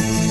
Bye.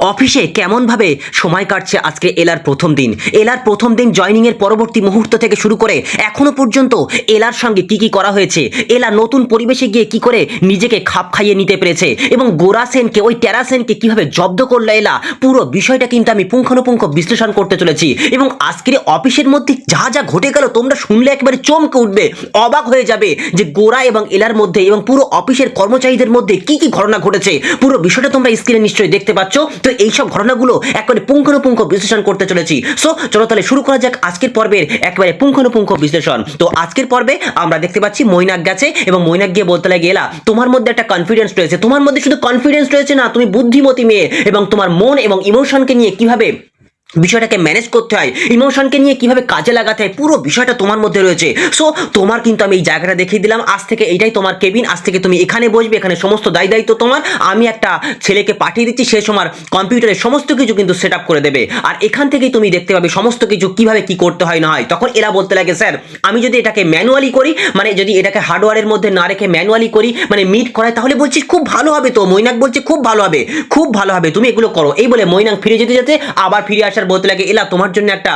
অফিসে কেমনভাবে সময় কাটছে আজকে এলার প্রথম দিন? এলার প্রথম দিন জয়নিং এর পরবর্তী মুহূর্ত থেকে শুরু করে এখনও পর্যন্ত এলার সঙ্গে কি কি করা হয়েছে? এলা নতুন পরিবেশে গিয়ে কি করে নিজেকে খাপ খাইয়ে নিতে পেরেছে? এবং গোরা সেনকে, ওই টেরা সেনকে কীভাবে জব্দ করল এলা? পুরো বিষয়টা কিন্তু আমি পুঙ্খানুপুঙ্খ বিশ্লেষণ করতে চলেছি। এবং আজকের অফিসের মধ্যে যা যা ঘটে গেল তোমরা শুনলে একেবারে চমকে উঠবে, অবাক হয়ে যাবে যে গোরা এবং এলার মধ্যে এবং পুরো অফিসের কর্মচারীদের মধ্যে কি কি ঘটনা ঘটেছে। পুরো বিষয়টা তোমরা স্ক্রিনে নিশ্চয়ই দেখতে পাচ্ছ। তো এইসব ঘটনাগুলো একবারে পুঙ্খানুপুঙ্খ বিশ্লেষণ করতে চলেছি। সো চলো তাহলে শুরু করা যাক আজকের পর্বের একবারে পুঙ্খানুপুঙ্খ বিশ্লেষণ। তো আজকের পর্বে আমরা দেখতে পাচ্ছি মৈনাক গেছে এবং মৈনাক গিয়ে বলতে লাগে, এলা, তোমার মধ্যে একটা কনফিডেন্স রয়েছে। তোমার মধ্যে শুধু কনফিডেন্স রয়েছে না, তুমি বুদ্ধিমতী মেয়ে এবং তোমার মন এবং ইমোশনকে নিয়ে কীভাবে বিষয়টাকে ম্যানেজ করতে হয় ইমোশনকে নিয়ে কীভাবে কাজে লাগাতে হয়, পুরো বিষয়টা তোমার মধ্যে রয়েছে। সো তোমার কিন্তু আমি এই জায়গাটা দেখিয়ে দিলাম, আজ থেকে এইটাই তোমার কেবিন আজ থেকে তুমি এখানে বসবে, এখানে সমস্ত দায় দায়িত্ব তোমার। আমি একটা ছেলেকে পাঠিয়ে দিচ্ছি, সে সময় কম্পিউটারে সমস্ত কিছু কিন্তু সেট করে দেবে। আর এখান থেকেই তুমি দেখতে পাবে সমস্ত কিছু কীভাবে কি করতে হয়, না হয়। তখন এরা বলতে লাগে, স্যার, আমি যদি এটাকে ম্যানুয়ালি করি মানে যদি এটাকে হার্ডওয়্যারের মধ্যে না রেখে ম্যানুয়ালি করি মানে মিট করাই তাহলে বলছিস খুব ভালো হবে তো। মৈনাক বলছে, খুব ভালো হবে, খুব ভালো হবে, তুমি এগুলো করো। এই বলে মৈনাক ফিরে যেতে যেতে আবার ফিরে আসার বলতে লাগে, এলা, তোমার জন্য একটা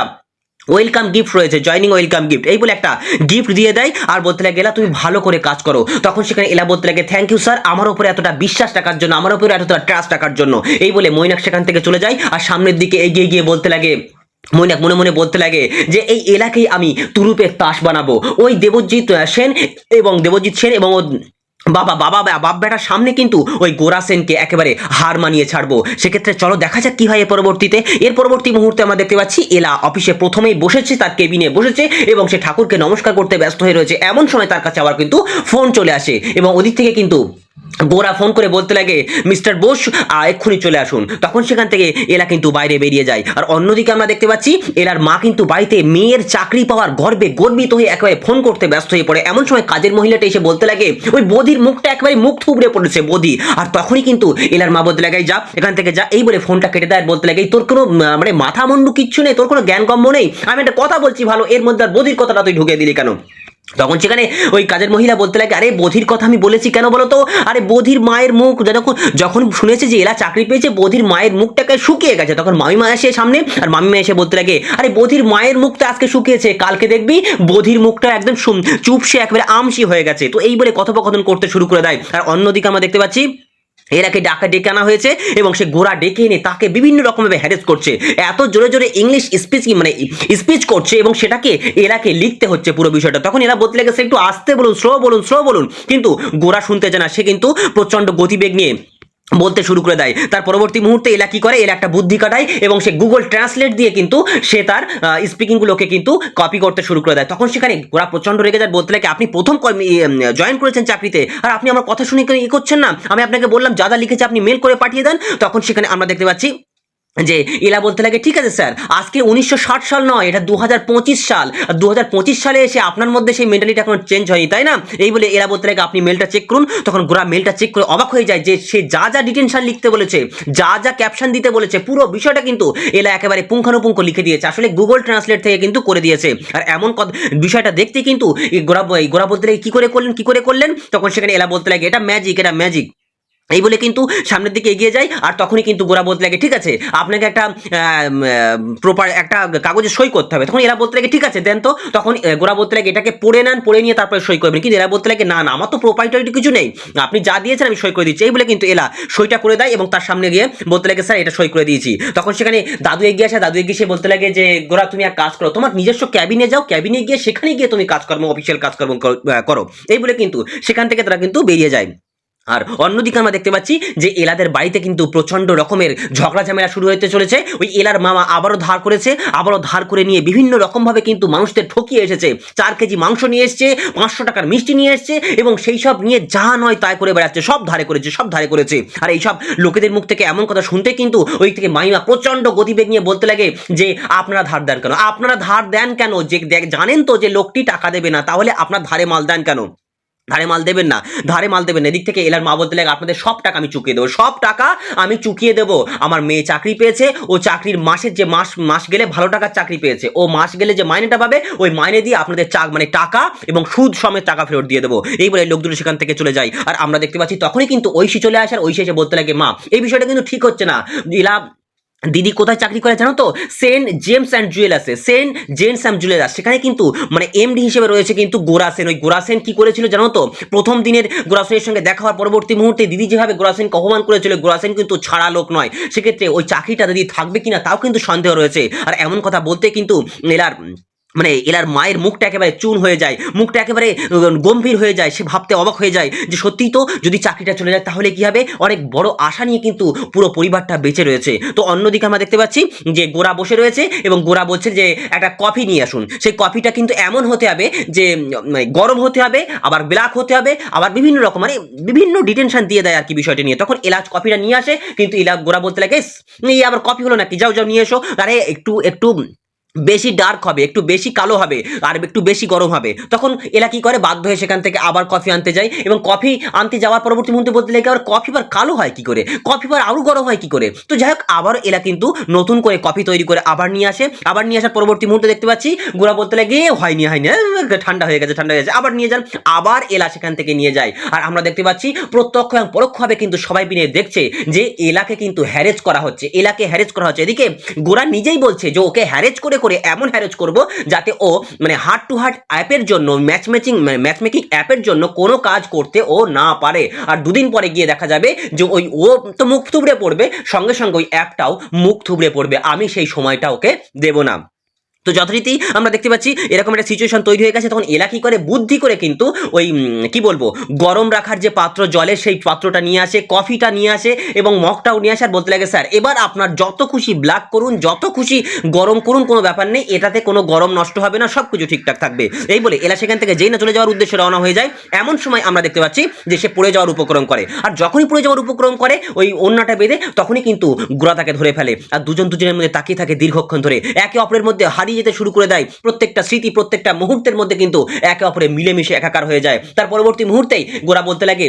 ওয়েলকাম গিফট রয়েছে জয়নিং ওয়েলকাম গিফট এই বলে একটা গিফট দিয়ে দেয় আর বলতে লাগে, এলা, তুমি ভালো করে কাজ করো। তখন সেখানে এলা বলতে লাগে থ্যাংক ইউ স্যার আমার উপরে এতটা বিশ্বাস রাখার জন্য, আমার উপরে এতটা ট্রাস্ট রাখার জন্য। এই বলে মৈনাক সেখান থেকে চলে যায় আর সামনের দিকে এগিয়ে গিয়ে বলতে লাগে, মৈনাক মনে মনে বলতে লাগে যে, এই এলাকেই আমি তুরুপের তাস বানাবো। ওই দেবজিৎ সেন এবং দেবজিৎ সেন এবং বাবা বাবা বাপ বেটার সামনে কিন্তু ওই গোরা সেনকে একেবারে হার মানিয়ে ছাড়বো। সেক্ষেত্রে চলো দেখা যাক কী হয় এর পরবর্তীতে। এর পরবর্তী মুহূর্তে আমরা দেখতে পাচ্ছি, এলা অফিসে প্রথমেই বসেছে, তার কেবিনে বসেছে এবং সে ঠাকুরকে নমস্কার করতে ব্যস্ত হয়ে রয়েছে। এমন সময় তার কাছে আবার কিন্তু ফোন চলে আসে এবং ওদিক থেকে কিন্তু গোরা ফোন করে বলতে লাগে, মিস্টার বোস এক্ষুনি চলে আসুন। তখন সেখান থেকে এলা কিন্তু বাইরে বেরিয়ে যায়। আর অন্যদিকে আমরা দেখতে পাচ্ছি, এলার মা কিন্তু বাড়িতে মেয়ের চাকরি পাওয়ার গর্বে গর্বিত হয়ে একেবারে ফোন করতে ব্যস্ত হয়ে পড়ে। এমন সময় কাজের মহিলাটা এসে বলতে লাগে, ওই বধির মুখটা একেবারে মুখ থুবড়ে পড়েছে, বধি। আর তখনই কিন্তু এলার মা বলতে লাগে, যা, এখান থেকে যা। এই বলে ফোনটা কেটে দেয় আর বলতে লাগে তোর কোনো মানে মাথা মুন্ডু কিচ্ছু নেই, তোর কোনো জ্ঞান গম্য নেই? আমি একটা কথা বলছি ভালো, এর মধ্যে আর বধির কথাটা তুই ঢুকে দিলি কেন? তখন সেখানে ওই কাজের মহিলা বলতে লাগে, আরে, বধির কথা আমি বলেছি কেন বলো তো? আরে, বধির মায়ের মুখ যখন যখন শুনেছে যে এরা চাকরি পেয়েছে, বধির মায়ের মুখটাকে শুকিয়ে গেছে। তখন মামিমা এসে সামনে, আর মামিমা এসে বলতে লাগে, আরে, বধির মায়ের মুখটা আজকে শুকিয়েছে, কালকে দেখবি বধির মুখটা একদম চুপসে একবারে আমসি হয়ে গেছে। তো এই বলে কথোপকথন করতে শুরু করে দেয়। আর অন্যদিকে আমরা দেখতে পাচ্ছি এরাকে ডাকা ডেকে আনা হয়েছে? এবং সে গোড়া ডেকে এনে তাকে বিভিন্ন রকমভাবে হ্যারেস করছে। এত জোরে জোরে ইংলিশ স্পিচ মানে স্পিচ করছে এবং সেটাকে এরাকে লিখতে হচ্ছে পুরো বিষয়টা। তখন এরা বলতে লেগেছে একটু আসতে বলুন স্লো বলুন স্লো বলুন। কিন্তু গোড়া শুনতে চায় না। সে কিন্তু প্রচণ্ড গতিবেগ নিয়ে বলতে শুরু করে দেয়। তার পরবর্তী মুহূর্তে এলা কী করে? এলা একটা বুদ্ধি কাটায় এবং সে গুগল ট্রান্সলেট দিয়ে কিন্তু সে তার স্পিকিংগুলোকে কিন্তু কপি করতে শুরু করে দেয়। তখন সেখানে ওরা প্রচণ্ড রেগে যায়, বলতে লাগে, আপনি প্রথম জয়েন করেছেন চাকরিতে? আর আপনি আমার কথা শুনে ই করছেন না? আমি আপনাকে বললাম, যা যা লিখেছে আপনি মেল করে পাঠিয়ে দেন। তখন সেখানে আমরা দেখতে পাচ্ছি যে এলা বলতে লাগে, ঠিক আছে স্যার, আজকে উনিশশো ষাট সাল নয়, এটা দু হাজার পঁচিশ সাল। দু সালে এসে আপনার মধ্যে সেই মেন্টালিটি এখন চেঞ্জ হয়নি, তাই না? এই বলে এলা বলতে লাগে, আপনি মেলটা চেক করুন। তখন গোরা মেলটা চেক করে অবাক হয়ে যায় যে সে যা যা ডিটেনশন লিখতে বলেছে, যা যা ক্যাপশন দিতে বলেছে, পুরো বিষয়টা কিন্তু এলা একেবারে পুঙ্খানুপুঙ্খ লিখে দিয়েছে। আসলে গুগল ট্রান্সলেট থেকে কিন্তু করে দিয়েছে। আর এমন বিষয়টা দেখতে কিন্তু এই গোরা গোরা বলতে লাগে, কী করে করলেন? কী করে করলেন? তখন সেখানে এলা বলতে লাগে, এটা ম্যাজিক এটা ম্যাজিক এই বলে কিন্তু সামনের দিকে এগিয়ে যায় আর তখনই কিন্তু গোরা বলতে লাগে, ঠিক আছে, আপনাকে একটা প্রপার একটা কাগজে সই করতে হবে। তখন এরা বলতে লাগে, ঠিক আছে, দেন তো। তখন গোরা বলতে লাগে, এটাকে পড়ে নেন, পড়ে নিয়ে তারপরে সই করবেন। কিন্তু এরা বলতে লাগে, না না, আমার তো প্রোপাইটারি কিছু নেই। আপনি যা দিয়েছেন আমি সই করে দিচ্ছি। এই বলে কিন্তু এলা সইটা করে দেয় এবং তার সামনে গিয়ে বলতে লাগে, স্যার, এটা সই করে দিয়েছি। তখন সেখানে দাদু এগিয়ে আসে, দাদু এগিয়ে সে বলতে লাগে যে, গোরা, তুমি এক কাজ করো, তোমার নিজস্ব ক্যাবিনে যাও, ক্যাবিনে গিয়ে সেখানে গিয়ে তুমি কাজকর্ম, অফিসিয়াল কাজকর্ম কর- করো। এই বলে কিন্তু সেখান থেকে তারা কিন্তু বেরিয়ে যায়। আর অন্যদিকে আমরা দেখতে পাচ্ছি যে এলাদের বাড়িতে কিন্তু প্রচণ্ড রকমের ঝগড়া ঝামেলা শুরু হতে চলেছে। ওই এলার মামা আবারও ধার করেছে, আবারও ধার করে নিয়ে বিভিন্ন রকমভাবে কিন্তু মানুষদের ঠকিয়ে এসেছে। চার কেজি মাংস নিয়ে এসছে, পাঁচশো টাকার মিষ্টি নিয়ে এসছে এবং সেই সব নিয়ে যা নয় তাই করে বেড়াচ্ছে, সব ধারে করেছে, সব ধারে করেছে। আর এই সব লোকেদের মুখ থেকে এমন কথা শুনতে কিন্তু ওই থেকে মাইমা প্রচণ্ড গতিবেগ নিয়ে বলতে লাগে যে, আপনারা ধার দেন কেন? আপনারা ধার দেন কেন? যে জানেন তো যে, লোকটি টাকা দেবে না, তাহলে আপনার ধারে মাল দেন কেন? ধারে মাল দেবেন না, ধারে মাল দেবেন এদিক থেকে এলার মা বলতে লাগে, আপনাদের সব টাকা আমি চুকিয়ে দেবো, সব টাকা আমি চুকিয়ে দেবো। আমার মেয়ে চাকরি পেয়েছে, ও চাকরির মাসের যে মাস মাস গেলে ভালো টাকার চাকরি পেয়েছে। ও মাস গেলে যে মাইনেটা পাবে, ওই মাইনে দিয়ে আপনাদের চাক মানে টাকা এবং সুদ সমেত টাকা ফেরত দিয়ে দেবো। এই বলে লোক দুটো সেখান থেকে চলে যায়। আর আমরা দেখতে পাচ্ছি তখনই কিন্তু ঐশী চলে আসার ঐশী এসে বলতে লাগে, মা, এই বিষয়টা কিন্তু ঠিক হচ্ছে না। ইলা দিদি কোথায় চাকরি করে জানো তো? Saint James and জুয়েলার্সে। Saint James and jewellers. সেখানে কিন্তু মানে এমডি হিসেবে রয়েছে কিন্তু গোরাসেন। ওই গোরাসেন কি করেছিল জানো তো? প্রথম দিনের গোরাসেনের সঙ্গে দেখা হওয়ার পরবর্তী মুহূর্তে দিদি যেভাবে গোরাসেনকে অপমান করেছিল, গোরাসেন কিন্তু ছাড়া লোক নয়। সেক্ষেত্রে ওই চাকরিটা দিদি থাকবে কিনা তাও কিন্তু সন্দেহ রয়েছে। আর এমন কথা বলতে কিন্তু এলার মানে এলার মায়ের মুখটা একেবারে চুন হয়ে যায় মুখটা একেবারে গম্ভীর হয়ে যায় সে ভাবতে অবাক হয়ে যায় যে সত্যিই তো যদি চাকরিটা চলে যায় তাহলে কি হবে? অনেক বড় আশা নিয়ে কিন্তু পুরো পরিবারটা বেঁচে রয়েছে। তো অন্যদিকে আমরা দেখতে পাচ্ছি যে গোরা বসে রয়েছে এবং গোরা বলছে যে একটা কফি নিয়ে আসুন। সেই কফিটা কিন্তু এমন হতে হবে যে মানে গরম হতে হবে আবার ব্ল্যাক হতে হবে আবার বিভিন্ন রকম মানে বিভিন্ন ডিটেনশন দিয়ে দেয় আর কি বিষয়টা নিয়ে। তখন এলাচ কফিটা নিয়ে আসে কিন্তু এলা গোরা বলতে লাগে "ইস, এই আবার কফি হলো নাকি? যাও যাও নিয়ে এসো। আরে একটু একটু বেশি ডার্ক হবে একটু বেশি কালো হবে আর একটু বেশি গরম হবে। তখন এলা কি করে? বাধ্য হয়ে সেখান থেকে আবার কফি আনতে যায় এবং কফি আনতে যাওয়ার পরবর্তী মুহূর্তে বলতে লেগে আবার কফি বার কালো হয় কি করে? কফি বার আরও গরম হয় কি করে? তো যাই হোক আবার এলা কিন্তু নতুন করে কফি তৈরি করে আবার নিয়ে আসে। আবার নিয়ে আসার পরবর্তী মুহূর্তে দেখতে পাচ্ছি গোড়া বলতে লাগে "এ, হয়নি হয়নি ঠান্ডা হয়ে গেছে ঠান্ডা হয়ে গেছে। আবার নিয়ে যান আবার এলা সেখান থেকে নিয়ে যায়। আর আমরা দেখতে পাচ্ছি প্রত্যক্ষ এবং পরোক্ষভাবে কিন্তু সবাই মিলে দেখছে যে এলাকে কিন্তু হ্যারেজ করা হচ্ছে এলাকে হ্যারেজ করা হচ্ছে। এদিকে গোরা নিজেই বলছে যে ওকে হ্যারেজ করে করে এমন হ্যারেজ করব যাতে ও মানে হার্ট টু হার্ট অ্যাপের জন্য ম্যাচ ম্যাচিং ম্যাচ মেকিং অ্যাপের জন্য কোনো কাজ করতে ও না পারে। আর দুদিন পরে গিয়ে দেখা যাবে যে ওই ও তো মুখ থুবড়ে পড়বে, সঙ্গে সঙ্গে ওই অ্যাপটাও মুখ থুবড়ে পড়বে। আমি সেই সময়টা ওকে দেব না। তো যথারীতি আমরা দেখতে পাচ্ছি এরকম একটা সিচুয়েশন তৈরি হয়ে গেছে। তখন এলা করে? বুদ্ধি করে কিন্তু ওই কি বলব? গরম রাখার যে পাত্র জলের সেই পাত্রটা নিয়ে আসে কফিটা নিয়ে আসে এবং মগটাও নিয়ে আসে আর বলতে লাগে, স্যার, এবার আপনার যত খুশি ব্ল্যাক করুন, যত খুশি গরম করুন, কোনো ব্যাপার নেই। এটাতে কোনো গরম নষ্ট হবে না সব কিছু ঠিকঠাক থাকবে। এই বলে এলা সেখান থেকে যেই না চলে যাওয়ার উদ্দেশ্যে রওনা হয়ে যায়, এমন সময় আমরা দেখতে পাচ্ছি যে সে পড়ে যাওয়ার উপক্রম করে। আর যখনই পড়ে যাওয়ার উপক্রম করে, ওই অন্যটা বেঁধে তখনই কিন্তু গোড়া তাকে ধরে ফেলে। আর দুজন দুজনের মধ্যে তাকিয়ে থাকে দীর্ঘক্ষণ ধরে। একে অপরের মধ্যে হারিয়ে যেতে শুরু করে দেয়। প্রত্যেকটা স্মৃতি, প্রত্যেকটা মুহূর্তের মধ্যে কিন্তু একে অপরে মিলেমিশে একাকার হয়ে যায়। তার পরবর্তী মুহূর্তেই গোরা বলতে লাগে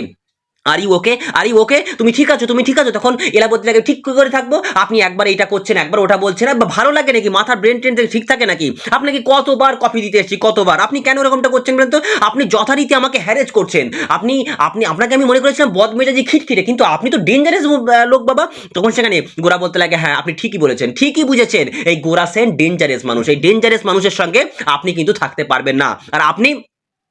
are you okay are you okay তুমি ঠিক আছো? তুমি ঠিক আছো? তখন এলা বলতে ঠিক করে থাকব। আপনি একবার এটা করছেন, একবার ওটা বলছেন। বা ভালো লাগে নাকি? মাথার ব্রেন ট্রেন ঠিক থাকে নাকি? আপনাকে কতবার কফি দিতে এসেছি? কতবার? আপনি কেন এরকমটা করছেন বলেন তো? আপনি যথারীতি আমাকে হ্যারেজ করছেন। আপনি আপনি, আপনাকে আমি মনে করেছিলাম বদমেজাজি খিটখিটে, কিন্তু আপনি তো ডেঞ্জারাস লোক বাবা। তখন সেখানে গোরা বলতে লাগে হ্যাঁ আপনি ঠিকই বলেছেন, ঠিকই বুঝেছেন। এই গোরা সেন ডেঞ্জারাস মানুষ। এই ডেঞ্জারাস মানুষের সঙ্গে আপনি কিন্তু থাকতে পারবেন না। আর আপনি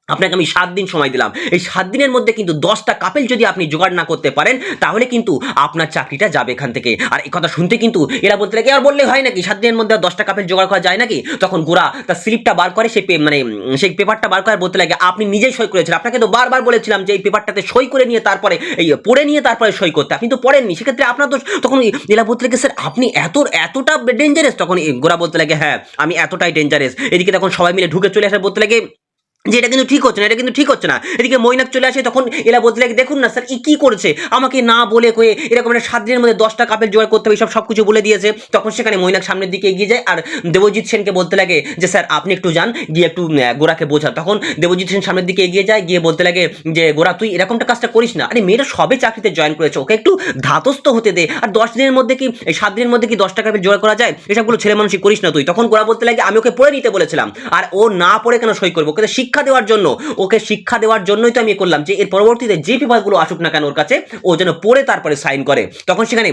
আপনাকে আমি সাত দিন সময় দিলাম। এই সাত দিনের মধ্যে কিন্তু দশটা কাপেল যদি আপনি জোগাড় না করতে পারেন, তাহলে কিন্তু আপনার চাকরিটা যাবে এখান থেকে। আর এই কথা শুনতে কিন্তু এরা বলতে লাগে আর বললে হয় নাকি? সাত দিনের মধ্যে দশটা কাপেল জোগাড় করা যায় নাকি? তখন গোরা তার স্লিপটা বার করে পে- মানে সেই পেপারটা বার করে বলতে লাগে, আপনি নিজেই সই করেছিলেন আপনাকে তো বারবার বলেছিলাম যে এই পেপারটাতে সই করে নিয়ে তারপরে, এই পড়ে নিয়ে তারপরে সই করতে। আপনি তো পড়েননি, সেক্ষেত্রে আপনার তো তখন এলা বলতে লাগে স্যার, আপনি এত, এতটা ডেঞ্জারাস তখন গোরা বলতে লাগে হ্যাঁ আমি এতটাই ডেঞ্জারাস এদিকে তখন সবাই মিলে ঢুকে চলে আসে, বলতে লাগে যে এটা কিন্তু ঠিক হচ্ছে না, এটা কিন্তু ঠিক হচ্ছে না। এদিকে মৈনাক চলে আসে, তখন এরা বলতে লাগে দেখুন না, স্যার, ই কি করেছে? আমাকে না বলে কয়ে এরকম একটা সাত দিনের মধ্যে দশটা কাপের জোগাড় করতে হবে সব সব কিছু বলে দিয়েছে। তখন সেখানে মৈনাক সামনের দিকে এগিয়ে যায় আর দেবজিৎ সেনকে বলতে লাগে যে, স্যার, আপনি একটু যান, গিয়ে একটু গোরাকে বোঝান। তখন দেবজিৎ সেন সামনের দিকে এগিয়ে যায়, গিয়ে বলতে লাগে যে, গোরা, তুই এরকমটা কাজটা করিস না। আরে, মেয়েটা সবে চাকরিতে জয়েন করেছে, ওকে একটু ধাতস্থ হতে দে। আর দশ দিনের মধ্যে কি সাত দিনের মধ্যে কি দশটা কাপের জোগাড় করা যায়? এসবগুলো ছেলে মানুষই করিস না তুই। তখন গোরা বলতে লাগে, আমি ওকে পড়ে নিতে বলেছিলাম। আর ও না পড়ে কেন সই করব? ওকে তো শিক্ষা দেওয়ার জন্য, ওকে শিক্ষা দেওয়ার জন্যই তো আমি করলাম যে এর পরবর্তীতে যে বিভাগগুলো আসুক না কেন ওর কাছে, ও যেন পড়ে তারপরে সাইন করে। তখন সেখানে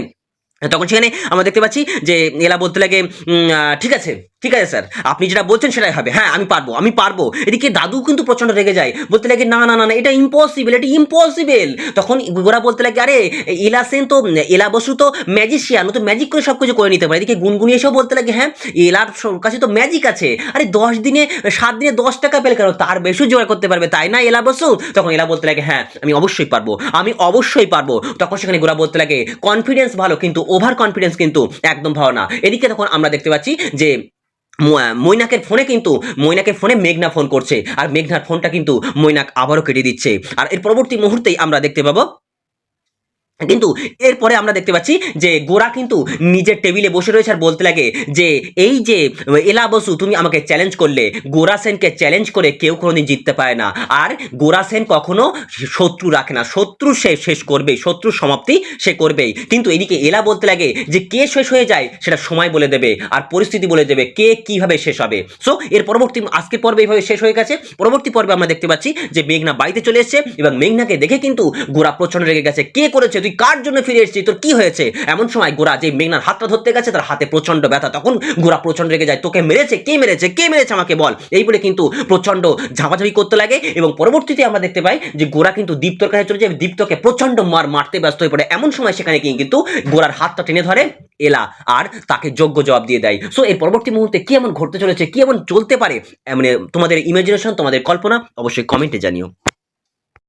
তখন সেখানে আমরা দেখতে পাচ্ছি যে এলা বলতে লাগে ঠিক আছে ঠিক আছে স্যার, আপনি যেটা বলছেন সেটাই হবে। হ্যাঁ আমি পারব আমি পারব। এদিকে দাদু কিন্তু প্রচণ্ড রেগে যায়, বলতে লাগে, না না না না, এটা ইম্পসিবল এটা ইম্পসিবল তখন গোরা বলতে লাগে, আরে, এলা সেন তো, এলা বসু তো ম্যাজিশিয়ান তো ম্যাজিক করে সব কিছু করে নিতে পারে। এদিকে গুনগুনি এসেও বলতে লাগে হ্যাঁ এলার কাছে তো ম্যাজিক আছে। আরে, দশ দিনে, সাত দিনে দশ টাকা পেলে কেন? তার বেশি জোগাড় করতে পারবে, তাই না, এলা বসু? তখন এলা বলতে লাগে হ্যাঁ আমি অবশ্যই পারব, আমি অবশ্যই পারব। তখন সেখানে গোরা বলতে লাগে কনফিডেন্স ভালো, কিন্তু ওভার কনফিডেন্স কিন্তু একদম ভালো না। এদিকে তখন আমরা দেখতে পাচ্ছি যে মৈনাকের ফোনে কিন্তু, মৈনাকের ফোনে মেঘনা ফোন করছে। আর মেঘনার ফোনটা কিন্তু মৈনাক আবারও কেটে দিচ্ছে। আর এর পরবর্তী মুহূর্তেই আমরা দেখতে পাবো কিন্তু এরপরে আমরা দেখতে পাচ্ছি যে গোরা কিন্তু নিজের টেবিলে বসে রয়েছে আর বলতে লাগে যে, এই যে, এলা বসু, তুমি আমাকে চ্যালেঞ্জ করলে। গোরা সেনকে চ্যালেঞ্জ করে কেউ কোনোদিন জিততে পারে না। আর গোরা সেন কখনো শত্রু রাখে না। শত্রু সে শেষ করবেই শত্রুর সমাপ্তি সে করবেই। কিন্তু এদিকে এলা বলতে লাগে যে, কে শেষ হয়ে যায় সেটা সময় বলে দেবে আর পরিস্থিতি বলে দেবে কে কীভাবে শেষ হবে। সো এর পরবর্তী আজকের পর্বে এইভাবে শেষ হয়ে গেছে। পরবর্তী পর্বে আমরা দেখতে পাচ্ছি যে মেঘনা বাড়িতে চলে এসেছে এবং মেঘনাকে দেখে কিন্তু গোরা প্রচণ্ড রেগে গেছে। কে করেছে তুই কার জন্য ফিরে এসেছিস? তোর কি হয়েছে? এমন সময় গোরা যে মেঘনার হাতটা ধরতে গেছে, তার হাতে প্রচণ্ড ব্যথা। তখন গোরা প্রচণ্ড রেগে যায়, তোকে মেরেছে? কে মেরেছে? কে মেরেছে আমাকে বল? এই বলে কিন্তু প্রচণ্ড ঝাপাঝাপি করতে লাগে এবং পরবর্তীতে আমরা দেখতে পাই যে গোরা কিন্তু দীপ্তর কাছে চলে যায় দীপ্তকে প্রচণ্ড মার মারতে ব্যস্ত হয়ে পড়ে। এমন সময় সেখানে কিন্তু গোরার হাতটা টেনে ধরে, এলা, আর তাকে যোগ্য জবাব দিয়ে দেয়। সো এর পরবর্তী মুহূর্তে কি এমন ঘটতে চলেছে? কি এমন চলতে পারে? মানে তোমাদের ইমাজিনেশন তোমাদের কল্পনা অবশ্যই কমেন্টে জানিও।